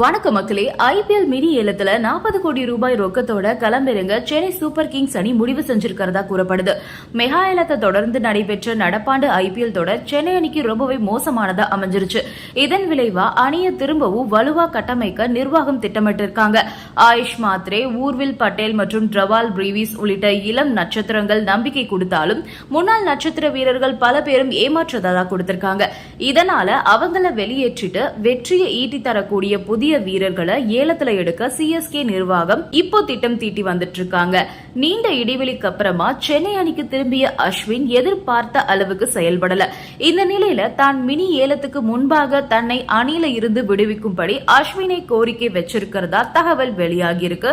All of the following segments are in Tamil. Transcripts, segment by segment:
வணக்க மக்களே ஐபிஎல் மினி ஏலத்துல நாற்பது கோடி ரூபாய் ரொக்கத்தோட களமிறங்க சென்னை சூப்பர் கிங்ஸ் அணி முடிவு செஞ்சிருக்கிறதா கூறப்படுது. மெகா ஏலத்தை தொடர்ந்து நடைபெற்ற நடப்பாண்டு ஐபிஎல் தொடர் சென்னை அணிக்கு ரொம்பவே மோசமானதா அமைஞ்சிருச்சு. இதன் விளைவா அணியை திரும்பவும் வலுவா கட்டமைக்க நிர்வாகம் திட்டமிட்டிருக்காங்க. ஆயுஷ் மாத்ரே ஊர்வில் பட்டேல் மற்றும் ட்ரவால் பிரீவிஸ் உள்ளிட்ட இளம் நட்சத்திரங்கள் நம்பிக்கை கொடுத்தாலும் முன்னாள் நட்சத்திர வீரர்கள் பல பேரும் ஏமாற்றதா கொடுத்திருக்காங்க. இதனால அவங்கள வெளியேற்றிட்டு வெற்றியை ஈட்டி தரக்கூடிய புதிய வீரர்களை ஏலத்துல எடுக்க சிஎஸ்கே நிர்வாகம் இப்போ திட்டம் தீட்டி வந்துட்டு இருக்காங்க நீண்ட இடைவெளிக்கு அப்புறமா சென்னை அணிக்கு திரும்பிய அஸ்வின் எதிர்பார்த்த அளவுக்கு செயல்படல. இந்த நிலையில தான் மினி ஏலத்துக்கு முன்பாக தன்னை அணியில இருந்து விடுவிக்கும்படி அஸ்வினை கோரிக்கை வச்சிருக்கிறதா தகவல் வெளியாகியிருக்கு.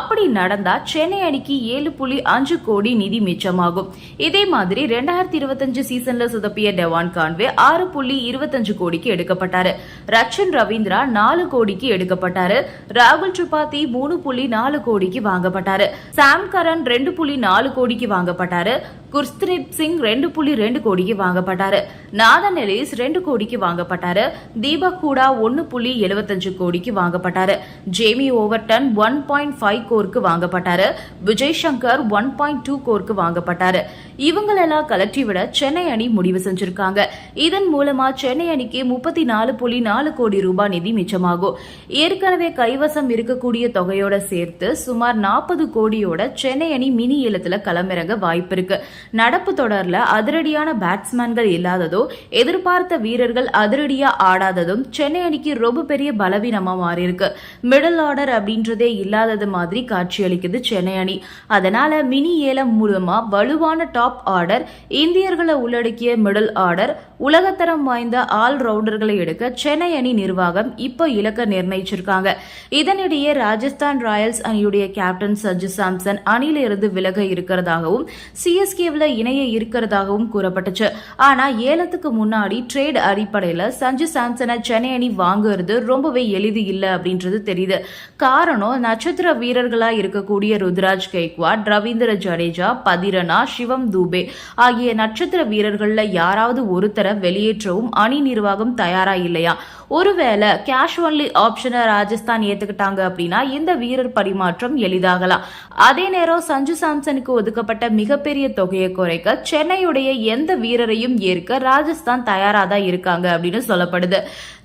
அப்படி நடந்தா சென்னை அணிக்கு ஏழு புள்ளி அஞ்சு கோடி நிதி மிச்சமாகும். இதே மாதிரி ரெண்டாயிரத்தி இருபத்தஞ்சு சீசன்ல சுதப்பிய டெவான் கான்வே ஆறு புள்ளி இருபத்தஞ்சு கோடிக்கு எடுக்கப்பட்டாரு. ரச்சன் ரவீந்திரா நாலு கோடி கோடிக்கு எடுக்கப்பட்டாரு. ராகுல் திரிபாதி மூணு புள்ளி நாலு கோடிக்கு வாங்கப்பட்டாரு. சாம் கரன் ரெண்டு புள்ளி நாலு கோடிக்கு வாங்கப்பட்டாரு. குர்ஸ்தீப் சிங் ரெண்டு புள்ளி ரெண்டு கோடிக்கு வாங்கப்பட்டாரு. நாதன் எலிஸ் ரெண்டு கோடிக்கு வாங்கப்பட்டாரு. தீபக் கூடா ஒன்னு புள்ளி எழுபத்தஞ்சு கோடிக்கு வாங்கப்பட்டாரு. Jamie Overton one point five கோருக்கு வாங்கப்பட்டாரு. Vijay Shankar one point two கோருக்கு வாங்கப்பட்டாரு. இவங்களெல்லாம் கலற்றி விட சென்னை அணி முடிவு செஞ்சிருக்காங்க. இதன் மூலமா சென்னை அணிக்கு முப்பத்தி நாலு புள்ளி நாலு கோடி ரூபாய் நிதி மிச்சமாகும். ஏற்கனவே கைவசம் இருக்கக்கூடிய தொகையோட சேர்த்து சுமார் நாற்பது கோடியோட சென்னை அணி மினி ஏலத்துல களமிறங்க வாய்ப்பு இருக்கு. நடப்பு தொடர்ல அதிரடியான பேட்ஸ்மேன்கள் இல்லாததோ எதிர்பார்த்த வீரர்கள் அதிரடியா ஆடாததும் சென்னை அணிக்கு ரொம்ப பெரிய பலவீனமா மாறியிருக்கு. மிடில் ஆர்டர் அப்படின்றதே இல்லாதது மாதிரி காட்சியளிக்குது சென்னை அணி. அதனால மினி ஏலம் மூலமா வலுவான டாப் ஆர்டர் இந்தியர்களை உள்ளடக்கிய மிடில் ஆர்டர் உலகத்தரம் வாய்ந்த ஆல் ரவுண்டர்களை எடுக்க சென்னை அணி நிர்வாகம் இப்போ இலக்க நிர்ணயிச்சிருக்காங்க. இதனிடையே ராஜஸ்தான் ராயல்ஸ் அணியுடைய கேப்டன் சஞ்சு சாம்சன் அணியிலிருந்து விலக இருக்கிறதாகவும் சிஎஸ்கேவில் இணைய இருக்கிறதாகவும் கூறப்பட்டுச்சு. ஆனா ஏலத்துக்கு முன்னாடி ட்ரேட் அடிப்படையில் சஞ்சு சாம்சனை சென்னை அணி வாங்குறது ரொம்பவே எளிது இல்லை அப்படின்றது தெரியுது. காரணம் நட்சத்திர வீரர்களா இருக்கக்கூடிய ருத்ராஜ் கெய்க்வாட் ரவீந்திர ஜடேஜா பதிரனா சிவம் தூபே ஆகிய நட்சத்திர வீரர்கள்ல யாராவது ஒருத்தரை வெளியேற்றவும் அணி நிர்வாகம் தயாரா இல்லையா? ஒருவேளை கேஷ் ஒன்லி ஆப்ஷனை ராஜஸ்தான் ஏத்துக்கிட்டாங்க அப்படின்னா இந்த வீரர் பரிமாற்றம் எளிதாகலாம். அதே நேரம் சஞ்சு சாம்சனுக்கு ஒதுக்கப்பட்ட மிகப்பெரிய தொகையை குறைக்க சென்னையுடைய எந்த வீரரையும் ஏற்க ராஜஸ்தான் தயாரா தான் இருக்காங்க அப்படின்னு சொல்லப்படுது.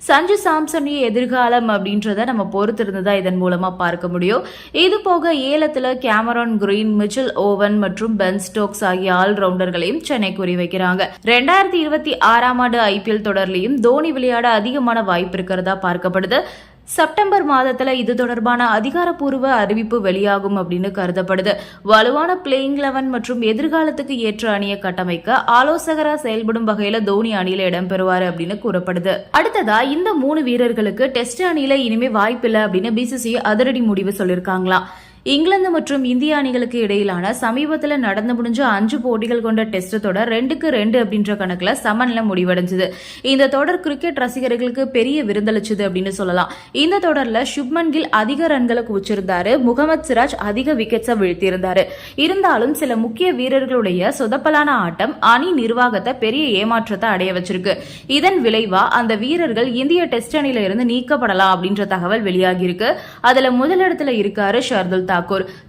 சஞ்சு சாம்சனுடைய எதிர்காலம் அப்படின்றத நம்ம பொறுத்திருந்து தான் இதன் மூலமா பார்க்க முடியும். இது போக ஏலத்துல கேமரான் கிரீன் மிச்சில் ஓவன் மற்றும் பென் ஸ்டோக்ஸ் ஆகிய ஆல்ரவுண்டர்களையும் சென்னை சென்னை குறிவைக்கிறாங்க. ரெண்டாயிரத்தி இருபத்தி ஆறாம் ஆண்டு ஐபிஎல் தொடர்லையும் தோனி விளையாட அதிகமான வாய்ப்பு இருக்கிறதா பார்க்கப்படுது. செப்டம்பர் மாதத்துல இது தொடர்பான அதிகாரப்பூர்வ அறிவிப்பு வெளியாகும் அப்படின்னு கருதப்படுது. வலுவான பிளேயிங் லெவன் மற்றும் எதிர்காலத்துக்கு ஏற்ற அணியை கட்டமைக்க ஆலோசகரா செயல்படும் வகையில தோனி அணியில இடம்பெறுவாரு அப்படின்னு கூறப்படுது. அடுத்ததா இந்த மூணு வீரர்களுக்கு டெஸ்ட் அணியில இனிமே வாய்ப்பில்லை அப்படின்னு பிசிசி அதிரடி முடிவு சொல்லியிருக்காங்களாம் இங்கிலாந்து மற்றும் இந்திய அணிகளுக்கு இடையிலான சமீபத்தில் நடந்து முடிஞ்ச அஞ்சு போட்டிகள் கொண்ட டெஸ்ட் தொடர் ரெண்டுக்கு ரெண்டு அப்படின்ற கணக்கில் சமநிலை முடிவடைஞ்சது. இந்த தொடர் கிரிக்கெட் ரசிகர்களுக்கு பெரிய விருந்தளிச்சது அப்படின்னு சொல்லலாம். இந்த தொடரில் சுப்மன் கில் அதிக ரன்களை குவிச்சிருந்தாரு. முகமது சிராஜ் அதிக விக்கெட்ஸை வீழ்த்தியிருந்தாரு. இருந்தாலும் சில முக்கிய வீரர்களுடைய சொதப்பலான ஆட்டம் அணி நிர்வாகத்தை பெரிய ஏமாற்றத்தை அடைய வச்சிருக்கு. இதன் விளைவா அந்த வீரர்கள் இந்திய டெஸ்ட் அணியிலிருந்து நீக்கப்படலாம் அப்படின்ற தகவல் வெளியாகியிருக்கு. அதுல முதலிடத்துல இருக்காரு ஷர்துல் தாக்கூர்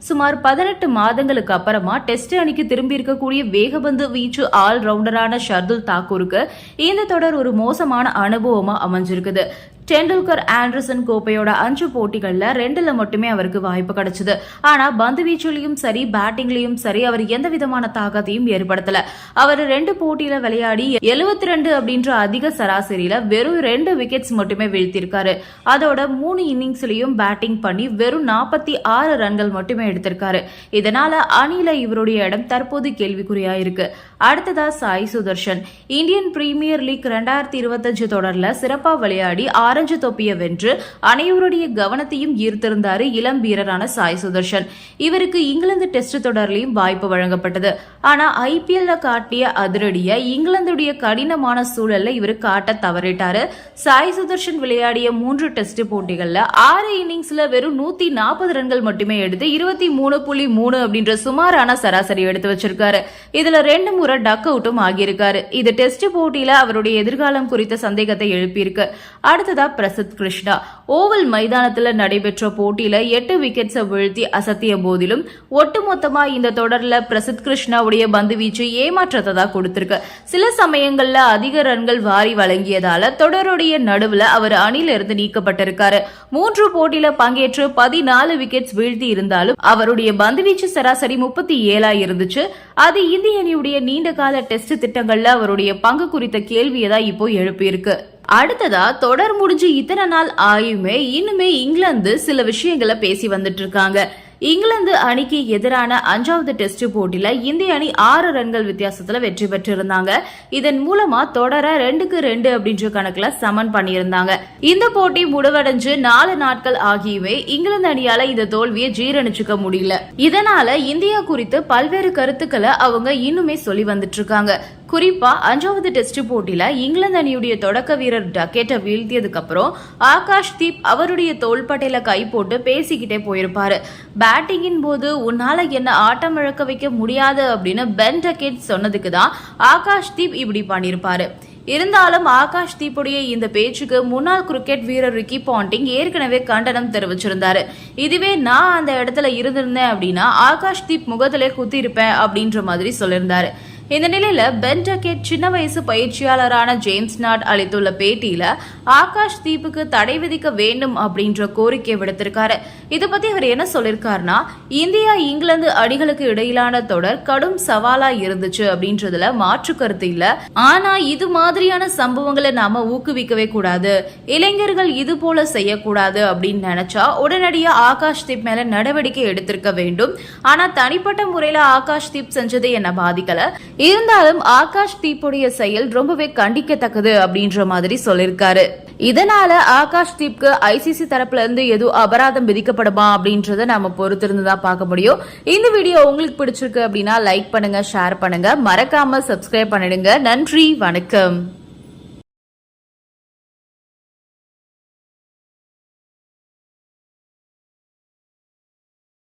சுமார் பதினெட்டு மாதங்களுக்கு அப்புறமா டெஸ்ட் அணிக்கு திரும்பி இருக்கக்கூடிய வேகபந்து வீச்சு ஆல்ரவுண்டரான ஷர்துல் தாக்கூருக்கு இந்த தொடர் ஒரு மோசமான அனுபவமா அமைஞ்சிருக்குது. டெண்டுல்கர் ஆண்டர்சன் கோப்பையோட அஞ்சு போட்டிகளில் ரெண்டுல மட்டுமே அவருக்கு வாய்ப்பு கிடைச்சது. ஆனா பந்து வீச்சுலயும் சரி பேட்டிங்லையும் சரி அவர் எந்த விதமான தாக்கத்தையும் ஏற்படுத்தல. அவர் ரெண்டு போட்டியில விளையாடி எழுபத்தி ரெண்டு அப்படின்ற அதிக சராசரியில வெறும் ரெண்டு விக்கெட்ஸ் மட்டுமே வீழ்த்திருக்காரு. அதோட மூணு இன்னிங்ஸ்லயும் பேட்டிங் பண்ணி வெறும் நாற்பத்தி ஆறு ரன்கள் மட்டுமே எடுத்திருக்காரு. இதனால அணியில இவருடைய இடம் தற்போது கேள்விக்குறியா இருக்கு அடுத்ததா Sai Sudharsan. Indian Premier League ரெண்டாயிரத்தி இருபத்தஞ்சு தொடர்ல சிறப்பா விளையாடி ஆரஞ்சு தொப்பியை வென்று அனைவருடைய கவனத்தையும் ஈர்த்திருந்தாரு இளம் வீரரான சாய் சுதர்ஷன். இவருக்கு இங்கிலாந்து டெஸ்ட் தொடர்லையும் வாய்ப்பு வழங்கப்பட்டது. ஆனா ஐபிஎல்ல காட்டிய அதிரடிய இங்கிலாந்துடைய கடினமான சூழல்ல இவர் காட்ட தவறிட்டாரு. சாய் சுதர்ஷன் விளையாடிய மூன்று டெஸ்ட் போட்டிகள்ல ஆறு இன்னிங்ஸ்ல வெறும் நூத்தி நாற்பது ரன்கள் மட்டுமே எடுத்து இருபத்தி மூணு புள்ளி மூணு அப்படின்ற சுமாரான சராசரி எடுத்து வச்சிருக்காரு. இதுல ரெண்டு முறை டக் அவுட்டும் ஆகியிருக்காரு. இது டெஸ்ட் போட்டியில அவருடைய எதிர்காலம் குறித்த சந்தேகத்தை எழுப்பியிருக்கு. அடுத்ததா பிரசித் கிருஷ்ணா. ஓவல் மைதானத்துல நடைபெற்ற போட்டியில எட்டு விக்கெட்ஸை வீழ்த்தி அசத்திய போதிலும் ஒட்டுமொத்தமா இந்த தொடர்ல பிரசித் கிருஷ்ணாவுடைய பந்து வீச்சு ஏமாற்றத்தை தான் கொடுத்திருக்கு. சில சமயங்கள்ல அதிக ரன்கள் வாரி வழங்கியதால தொடருடைய நடுவுல அவர் அணிலிருந்து நீக்கப்பட்டிருக்காரு. மூன்று போட்டியில பங்கேற்று பதினாலு விக்கெட்ஸ் வீழ்த்தி இருந்தாலும் அவருடைய பந்துவீச்சு சராசரி முப்பத்தி ஏழா இருந்துச்சு. அது இந்திய அணியுடைய நீண்ட கால டெஸ்ட் திட்டங்கள்ல அவருடைய பங்கு குறித்த கேள்வியை தான் இப்போ எழுப்பியிருக்கு. அடுத்ததா தொடர் முடிஞ்சு இத்தனை நாள் ஆயுமே இன்னுமே இங்கிலாந்து சில விஷயங்களை பேசி வந்துட்டு இருக்காங்க இங்கிலாந்து அணிக்கு எதிரான அஞ்சாவது டெஸ்ட் போட்டியில இந்திய அணி ஆறு ரன்கள் வித்தியாசத்துல வெற்றி பெற்றிருந்தாங்க. இதன் மூலமா தொடர ரெண்டுக்கு ரெண்டு அப்படின்ற கணக்குல சமன் பண்ணியிருந்தாங்க. இந்த போட்டி முடிவடைஞ்சு நாலு நாட்கள் ஆகியுமே இங்கிலாந்து அணியால இந்த தோல்வியை ஜீரணிச்சுக்க முடியல. இதனால இந்தியா குறித்து பல்வேறு கருத்துக்களை அவங்க இன்னுமே சொல்லி வந்துட்டு இருக்காங்க குறிப்பா அஞ்சாவது டெஸ்ட் போட்டியில இங்கிலாந்து அணியுடைய தொடக்க வீரர் டக்கெட்டை வீழ்த்தியதுக்கு அப்புறம் ஆகாஷ் தீப் அவருடைய தோள்பட்டையில கை போட்டு பேசிக்கிட்டே போயிருப்பாரு. பேட்டிங்கின் போது உன்னால என்ன ஆட்டம் இழக்க வைக்க முடியாது அப்படின்னு பென் டக்கெட் சொன்னதுக்கு தான் ஆகாஷ் தீப் இப்படி பண்ணியிருப்பாரு. இருந்தாலும் ஆகாஷ் தீப்புடைய இந்த பேச்சுக்கு முன்னாள் கிரிக்கெட் வீரர் ரிக்கி பாண்டிங் ஏற்கனவே கண்டனம் தெரிவிச்சிருந்தாரு. இதுவே நான் அந்த இடத்துல இருந்திருந்தேன் அப்படின்னா ஆகாஷ் தீப் முகத்திலே குத்திருப்பேன் அப்படின்ற மாதிரி சொல்லியிருந்தாரு. இந்த நிலையில பென் டக்கெட் சின்ன வயசு பயிற்சியாளரான ஜேம்ஸ் நாட் அளித்துள்ள பேட்டியில ஆகாஷ் தீப்புக்கு தடை விதிக்க வேண்டும் அப்படின்ற கோரிக்கை விடுத்திருக்காரு. இதை பத்தி அவர் என்ன சொல்லியிருக்காருன்னா இந்தியா இங்கிலாந்து அணிகளுக்கு இடையிலான தொடர் கடும் சவாலா இருந்துச்சு அப்படின்றதுல மாற்று கருத்து இல்ல. ஆனா இது மாதிரியான சம்பவங்களை நாம ஊக்குவிக்கவே கூடாது. இளைஞர்கள் இது போல செய்யக்கூடாது அப்படின்னு நினைச்சா உடனடியா ஆகாஷ் தீப் மேல நடவடிக்கை எடுத்திருக்க வேண்டும். ஆனா தனிப்பட்ட முறையில ஆகாஷ் தீப் செஞ்சது என்ன பாதிக்கல? இருந்தாலும் ஆகாஷ் தீப்புடைய செயல் ரொம்பவே கண்டிக்கத்தக்கது அப்படின்ற மாதிரி சொல்லியிருக்காரு இதனால ஆகாஷ் தீப்க்கு ஐசிசி தரப்புல இருந்து எதுவும் அபராதம் விதிக்கப்படுமா அப்படின்றத நாம பொறுத்திருந்து தான் பார்க்க முடியும். இந்த வீடியோ உங்களுக்கு பிடிச்சிருக்கு அப்படின்னா லைக் பண்ணுங்க ஷேர் பண்ணுங்க. மறக்காம சப்ஸ்கிரைப் பண்ணிடுங்க. நன்றி வணக்கம்.